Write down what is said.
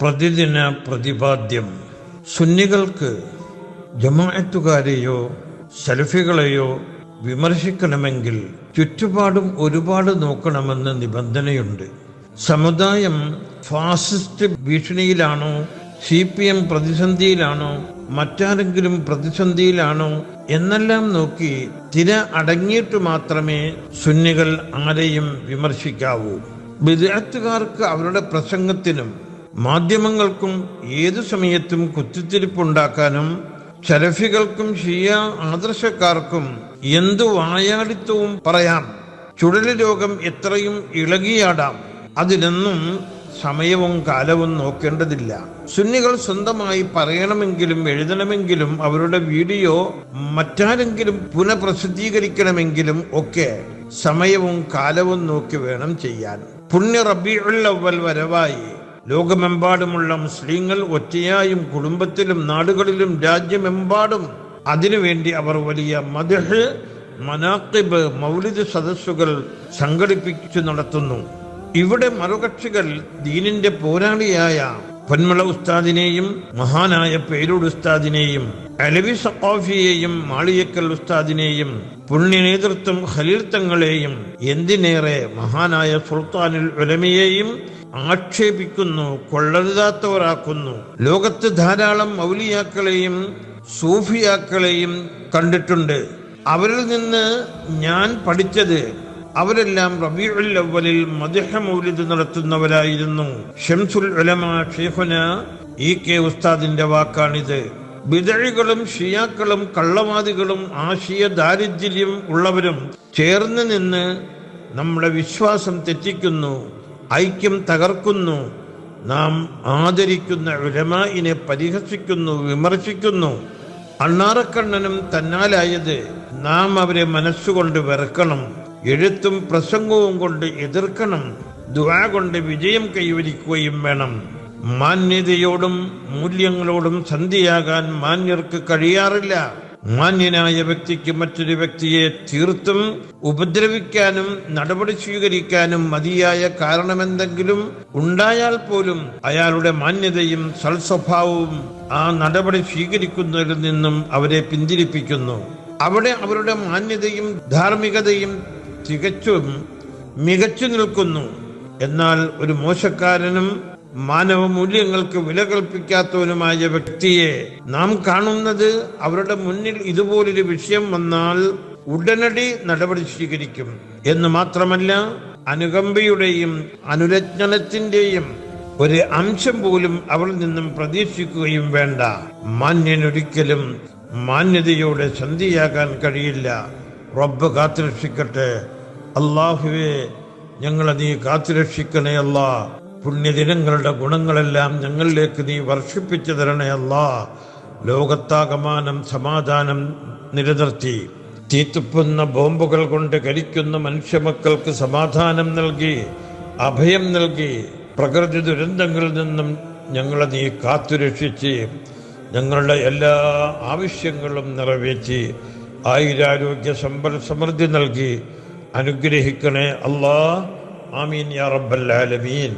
പ്രതിദിന പ്രതിപാദ്യം. സുന്നികൾക്ക് ജമാഅത്തുകാരെയോ സലഫികളെയോ വിമർശിക്കണമെങ്കിൽ ചുറ്റുപാടും ഒരുപാട് നോക്കണമെന്ന് നിബന്ധനയുണ്ട്. സമുദായം ഫാസിസ്റ്റ് ഭീഷണിയിലാണോ സി പി എം പ്രതിസന്ധിയിലാണോ മറ്റാരെങ്കിലും പ്രതിസന്ധിയിലാണോ എന്നെല്ലാം നോക്കി തിര അടങ്ങിയിട്ട് മാത്രമേ സുന്നികൾ ആരെയും വിമർശിക്കാവൂ. വിദ്യാർത്ഥികാർക്ക് അവരുടെ പ്രസംഗത്തിനും മാധ്യമങ്ങൾക്കും ഏതു സമയത്തും കുത്തിത്തിരിപ്പുണ്ടാക്കാനും ശരഫികൾക്കും ഷിയ ആദർശക്കാർക്കും എന്തു വായാടിത്വവും പറയാം. ചുഴലി രോഗം എത്രയും ഇളകിയാടാം. അതിനൊന്നും സമയവും കാലവും നോക്കേണ്ടതില്ല. സുന്നികൾ സ്വന്തമായി പറയണമെങ്കിലും എഴുതണമെങ്കിലും അവരുടെ വീഡിയോ മറ്റാരെങ്കിലും പുനഃപ്രസിദ്ധീകരിക്കണമെങ്കിലും ഒക്കെ സമയവും കാലവും നോക്കി വേണം ചെയ്യാൻ. പുണ്യ റബിയുൽ അവൽ വരവായി. ലോകമെമ്പാടുമുള്ള മുസ്ലിങ്ങൾ ഒറ്റയായും കുടുംബത്തിലും നാടുകളിലും രാജ്യമെമ്പാടും അതിനുവേണ്ടി അവർ വലിയ മദഹ് മനാക്കിബ് മൗലിദ് സദസ്സുകൾ സംഘടിപ്പിച്ചു നടത്തുന്നു. ഇവിടെ മറുകക്ഷികൾ ദീനിന്റെ പോരാളിയായ പൊന്മള ഉസ്താദിനെയും മഹാനായ പേരൂട് ഉസ്താദിനെയും അലവി സഖാഫിയെയും മാളിയക്കൽ ഉസ്താദിനെയും പുണ്യ നേതൃത്വം ഖലീൽ തങ്ങളെയും എന്തിനേറെ മഹാനായ സുൽത്താനുൽ ഉലമയെയും ആക്ഷേപിക്കുന്നു കൊള്ളരുതാത്തവരാക്കുന്നു. ലോകത്ത് ധാരാളം മൗലിയാക്കളെയും സൂഫിയാക്കളെയും കണ്ടിട്ടുണ്ട്. അവരിൽ നിന്ന് ഞാൻ പഠിച്ചത് അവരെല്ലാം റബീഉൽ അവലിൽ മദഹ മൗലിദ് നടത്തുന്നവരായിരുന്നു. ഷംസുൽ ഉലമ ഷെയ്ഖുന ഇ കെ ഉസ്താദിന്റെ വാക്കാണിത്. ബിദഴികളും ഷിയാക്കളും കള്ളവാദികളും ആശയ ദാരിദ്ര്യം ഉള്ളവരും ചേർന്ന് നിന്ന് നമ്മുടെ വിശ്വാസം തെറ്റിക്കുന്നു. ഐക്യം തകർക്കുന്നു. നാം ആദരിക്കുന്ന ഉലമായിനെ പരിഹസിക്കുന്നു വിമർശിക്കുന്നു. അണ്ണാറക്കണ്ണനും തന്നാലായത് നാം അവരെ മനസ്സുകൊണ്ട് വെറുക്കണം എഴുത്തും പ്രസംഗവും കൊണ്ട് എതിർക്കണം ദുആ കൊണ്ട് വിജയം കൈവരിക്കുകയും വേണം. മാന്യതയോടും മൂല്യങ്ങളോടും സന്ധിയാകാൻ മാന്യർക്ക് കഴിയാറില്ല. മാന്യനായ വ്യക്തിക്ക് മറ്റൊരു വ്യക്തിയെ തീർത്തും ഉപദ്രവിക്കാനും നടപടി സ്വീകരിക്കാനും മതിയായ കാരണമെന്തെങ്കിലും ഉണ്ടായാൽ പോലും അയാളുടെ മാന്യതയും സൽസ്വഭാവവും ആ നടപടി സ്വീകരിക്കുന്നതിൽ നിന്നും അവരെ പിന്തിരിപ്പിക്കുന്നു. അവിടെ അവരുടെ മാന്യതയും ധാർമ്മികതയും തികച്ചും മികച്ചു നിൽക്കുന്നു. എന്നാൽ ഒരു മോശക്കാരനും മാനവ മൂല്യങ്ങൾക്ക് വില കൽപ്പിക്കാത്തവനുമായ വ്യക്തിയെ നാം കാണുന്നത് അവരുടെ മുന്നിൽ ഇതുപോലൊരു വിഷയം വന്നാൽ ഉടനടി നടപടി സ്വീകരിക്കും. എന്ന് മാത്രമല്ല അനുകമ്പയുടെയും അനുരജ്ഞനത്തിന്റെയും ഒരു അംശം പോലും അവളിൽ നിന്നും പ്രതീക്ഷിക്കുകയും വേണ്ട. മാന്യനൊരിക്കലും മാന്യതയോടെ സന്ധിയാകാൻ കഴിയില്ല. റബ്ബ് കാത്തുരക്ഷിക്കട്ടെ. അള്ളാഹുവെ ഞങ്ങളെ നീ കാത്തുരക്ഷിക്കണേ അല്ലാ പുണ്യദിനങ്ങളുടെ ഗുണങ്ങളെല്ലാം ഞങ്ങളിലേക്ക് നീ വർഷിപ്പിച്ചു തരണേ അല്ലാ. ലോകത്താകമാനം സമാധാനം നിലനിർത്തി. തീത്തുപ്പുന്ന ബോംബുകൾ കൊണ്ട് കരിക്കുന്ന മനുഷ്യമക്കൾക്ക് സമാധാനം നൽകി അഭയം നൽകി. പ്രകൃതി ദുരന്തങ്ങളിൽ നിന്നും ഞങ്ങളെ നീ കാത്തുരക്ഷിച്ച് ഞങ്ങളുടെ എല്ലാ ആവശ്യങ്ങളും നിറവേറ്റി ആയുരാരോഗ്യ സമ്പൽ സമൃദ്ധി നൽകി. അനുഗ്രഹിക്കണേ അല്ലാ. ആമീൻ യാ റബ്ബൽ ആലമീൻ.